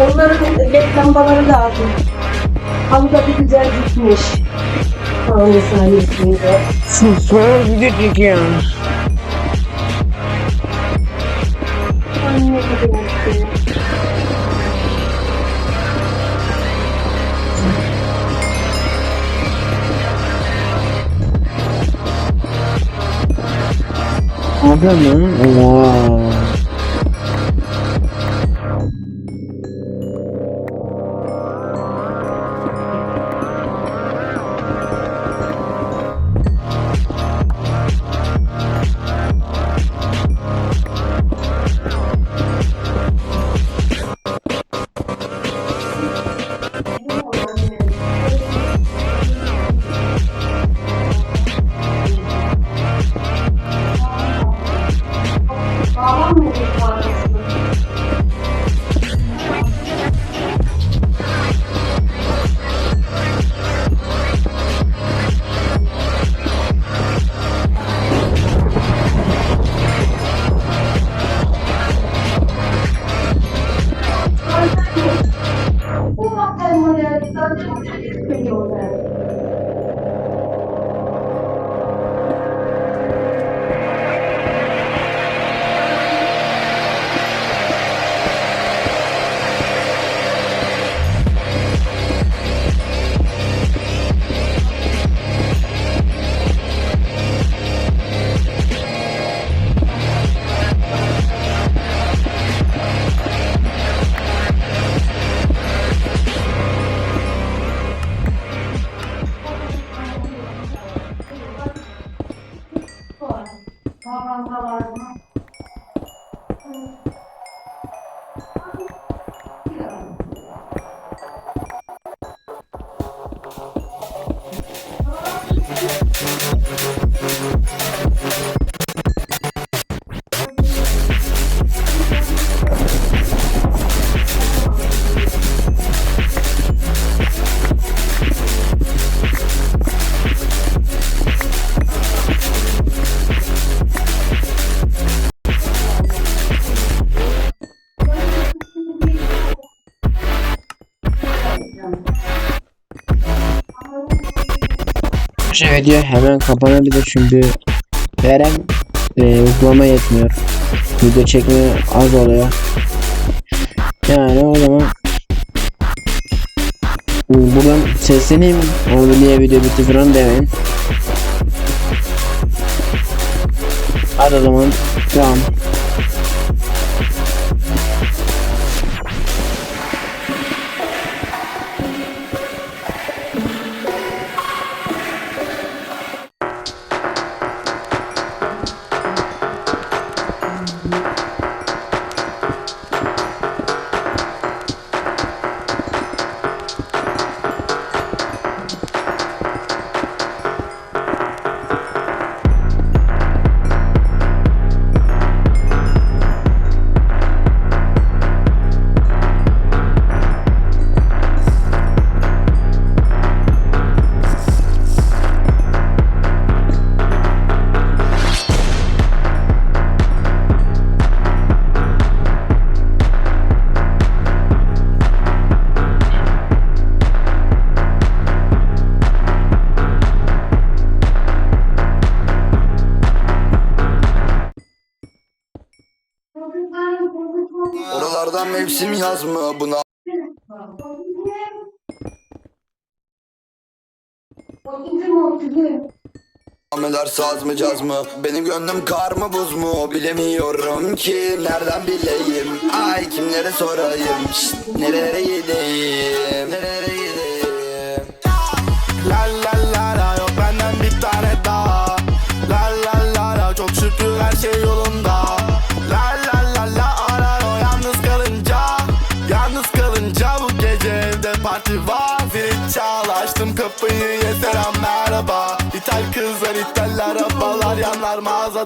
Onların led lambaları lazım. Halıda bir güzel gitmiş. Halı sayesinde. Sonra video 啊，这能哇。 소금밥 때문에 던지고 다시 스팸이 오잖아요. Bu materyallerden çok çıkıyorlar. Şu video hemen kapanabilir çünkü Verem e, uygulama yetmiyor. Video çekme az oluyor. Yani o zaman buradan sesleneyim. Oldu niye video bitti falan demeyin. Hadi o zaman devam. Oralardan mevsim yaz mı buna? Ameler saz mı caz mı? Benim gönlüm kar mı buz mu? Bilemiyorum ki nereden bileyim? Ay kimlere sorayım? Şşt, Nerelere gideyim? Nerelere gideyim? La la la la yok benden bir tane daha. La la la la çok şükür her şey yolunda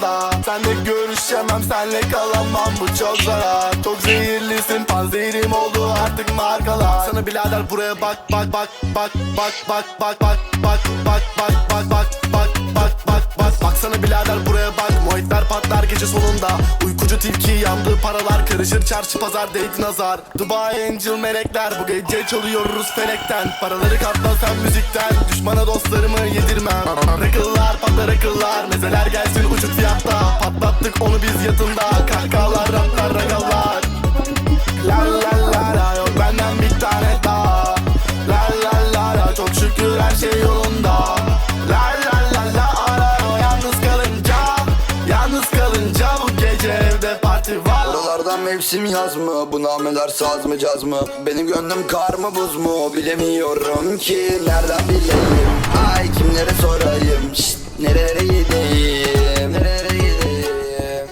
da Senle görüşemem senle kalamam bu çok zarar Çok zehirlisin panzehirim oldu artık markalar Sana birader buraya bak bak bak bak bak bak bak bak bak bak bak bak bak bak bak bak bak Baksana birader buraya bak patlar gece sonunda. Uykucu tilki yandı paralar Karışır çarşı pazar date nazar. Dubai Angel melekler Bu gece çalıyoruz felekten. Paraları katla sen müzikten Düşmana dostlarımı yedirmem. Rakıllar patlar akıllar Mezeler gelsin uçuk fiyatta. Patlattık onu biz yatında Kahkahalar raplar ragallar. La la la la mevsim yaz mı? Bu nameler saz mı caz mı? Benim gönlüm kar mı buz mu? Bilemiyorum ki nereden bileyim Ay kimlere sorayım Şşt, nerelere gideyim Nerelere gideyim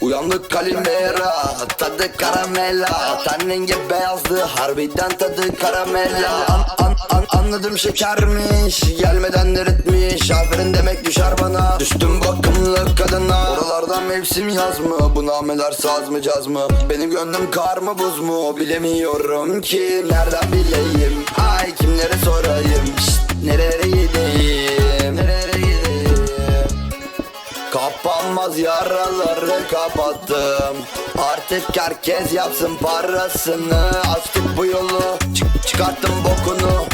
Uyandık kalimera Tadı karamela Ten rengi beyazdı Harbiden tadı karamela an, an, an, Anladım şekermiş Gelmeden eritmiş Aferin demek düşer bana. Düştüm bakımlı kadına. Oralardan mevsim yaz mı? Bu nameler saz mı caz mı? Benim gönlüm kar mı buz mu? Bilemiyorum ki Nereden bileyim? Ay kimlere sorayım? Şşt, Nerelere gideyim? Nerelere gideyim? Kapanmaz yaraları kapattım. Artık herkes yapsın parasını. Açtık bu yolu çık çıkarttım bokunu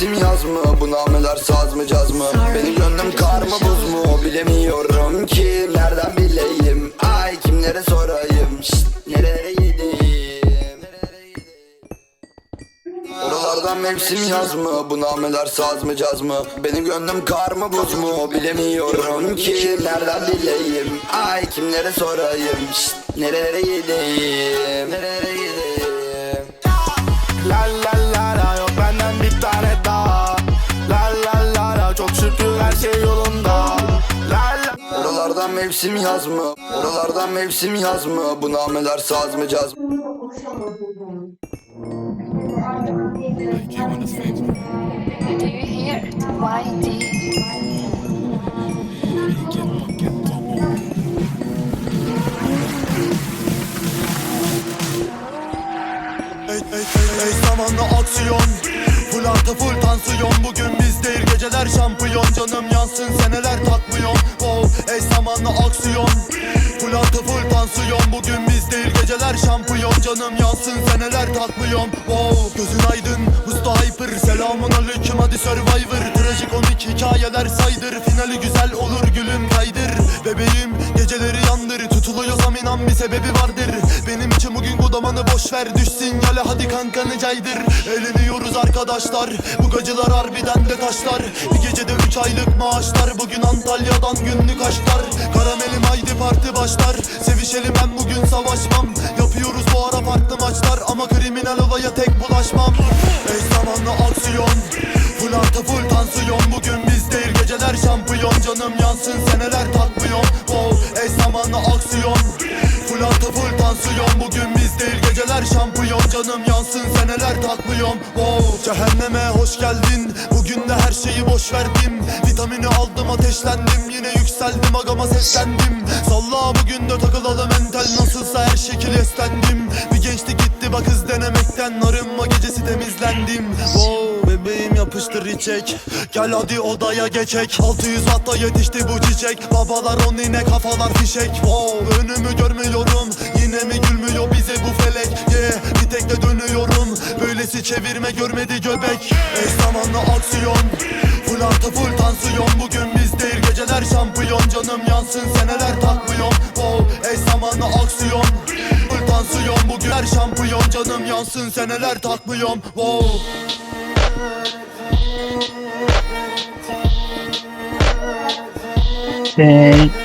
mevsim yaz mı? Bu nameler saz mı caz mı? Benim gönlüm kar mı buz mu? Bilemiyorum ki Nereden bileyim Ay kimlere sorayım Şşt, Nerelere gideyim Oralardan mevsim yaz mı? Bu nameler saz mı caz mı? Benim gönlüm kar mı buz mu? Bilemiyorum ki Nereden bileyim Ay kimlere sorayım Şşt, Nerelere gideyim Nerelere mevsim yaz mı? Oralardan mevsim yaz mı? Bu nameler saz mı caz mı? Do you hear it? YD. Ey, ey, aksiyon Full artı full tansiyon Bugün biz değil geceler şampiyon Canım yansın seneler Canım yansın seneler takmıyorum wow. Gözün aydın Musta Hyper. Selamun aleyküm hadi Survivor. Trajikomik hikayeler saydır. Finali güzel olur gülüm kaydır. Bebeğim geceleri yandır. Tutuluyorsam inan bir sebebi vardır. Benim için bugün kodamanı boş ver Düşsün. Yale hadi kankanı caydır. Eğleniyoruz arkadaşlar. Bu gacılar harbiden de taşlar. Bir gecede üç aylık maaşlar. Bugün Antalya'dan günlük aşklar Karamelim haydi parti başlar. Sevişelim ben bugün savaşmam takmıyorum wow. Cehenneme hoş geldin. Bugün de her şeyi boş verdim. Vitamini aldım ateşlendim. Yine yükseldim agama seslendim. Salla bugün de takılalım mental Nasılsa her şekil eslendim Bir gençti gitti bak hız denemekten. Arınma gecesi temizlendim. Wow. Bebeğim yapıştır içek. Gel hadi odaya geçek. 600 watta yetişti bu çiçek. Babalar on yine kafalar fişek. Wow. Önümü görmüyorum. Yine mi gülmüyor bize bu felek? Yeah. Bir tek de dönüyorum. Böylesi çevirme görmedi göbek. Eş zamanlı aksiyon. Full artı full tansiyon. Bugün biz değil geceler şampiyon. Canım yansın seneler takmıyorum. Wow. Eş zamanlı aksiyon. Full tansiyon. Bugün her şampiyon. Canım yansın seneler takmıyorum. Wow. Okay.